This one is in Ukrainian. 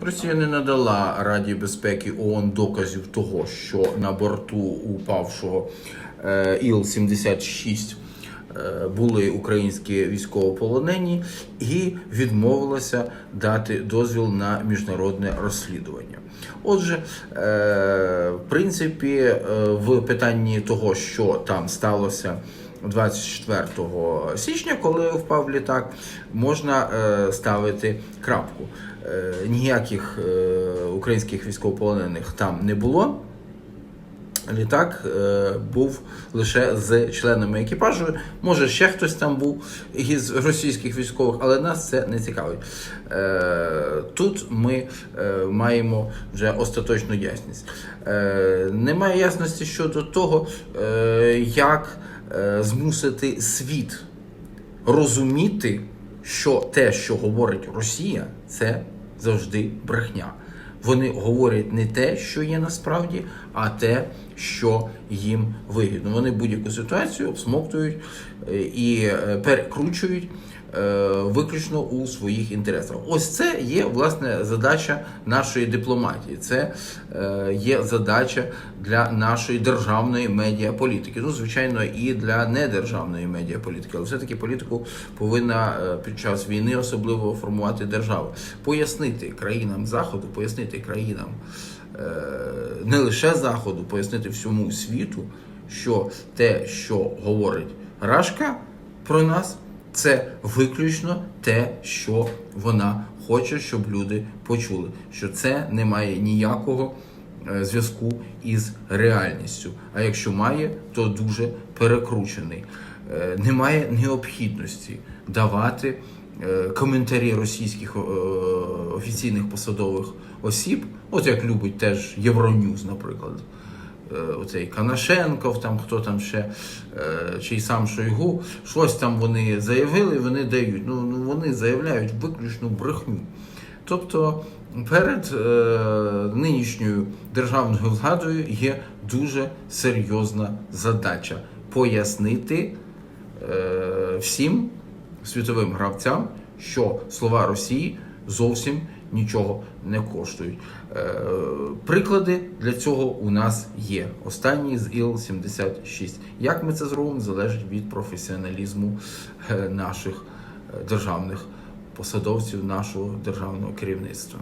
Росія не надала Раді безпеки ООН доказів того, що на борту упавшого е, Іл-76 е, були українські військовополонені і відмовилася дати дозвіл на міжнародне розслідування. Отже, е, в принципі, в питанні того, що там сталося 24 січня, коли впав літак, можна е, ставити крапку. Е, ніяких е, українських військовополонених там не було. Літак був лише з членами екіпажу. Може, ще хтось там був із російських військових, але нас це не цікавить. Тут ми маємо вже остаточну ясність. Немає ясності щодо того, як змусити світ розуміти, що те, що говорить Росія, це завжди брехня. Вони говорять не те, що є насправді, а те, що їм вигідно. Вони будь-яку ситуацію обсмоктують е, і е, перекручують е, виключно у своїх інтересах. Ось це є власне задача нашої дипломатії. Це е, є задача для нашої державної медіаполітики. Ну, звичайно, і для недержавної медіаполітики, але все-таки політику повинна е, під час війни особливо формувати держава. Пояснити країнам заходу, пояснити країнам е, не лише заходу, пояснити всьому світу, що те, що говорить Рашка про нас, це виключно те, що вона хоче, щоб люди почули, що це не має ніякого е, зв'язку із реальністю. А якщо має, то дуже перекручений. Е, Немає необхідності давати е, коментарі російських офіційних посадових осіб, от як любить теж Євроньюз, наприклад. Е, Оцей Канашенков, там хто там ще, е, чи й сам Шойгу, щось там вони заявили, вони дають. Ну, ну вони заявляють виключну брехню. Тобто перед е, нинішньою державною владою є дуже серйозна задача пояснити е, всім світовим гравцям, що слова Росії зовсім нічого не коштують. Е, приклади для цього у нас є. Останній з Іл-76. Як ми це зробимо, залежить від професіоналізму е, наших е, державних посадовців, нашого державного керівництва.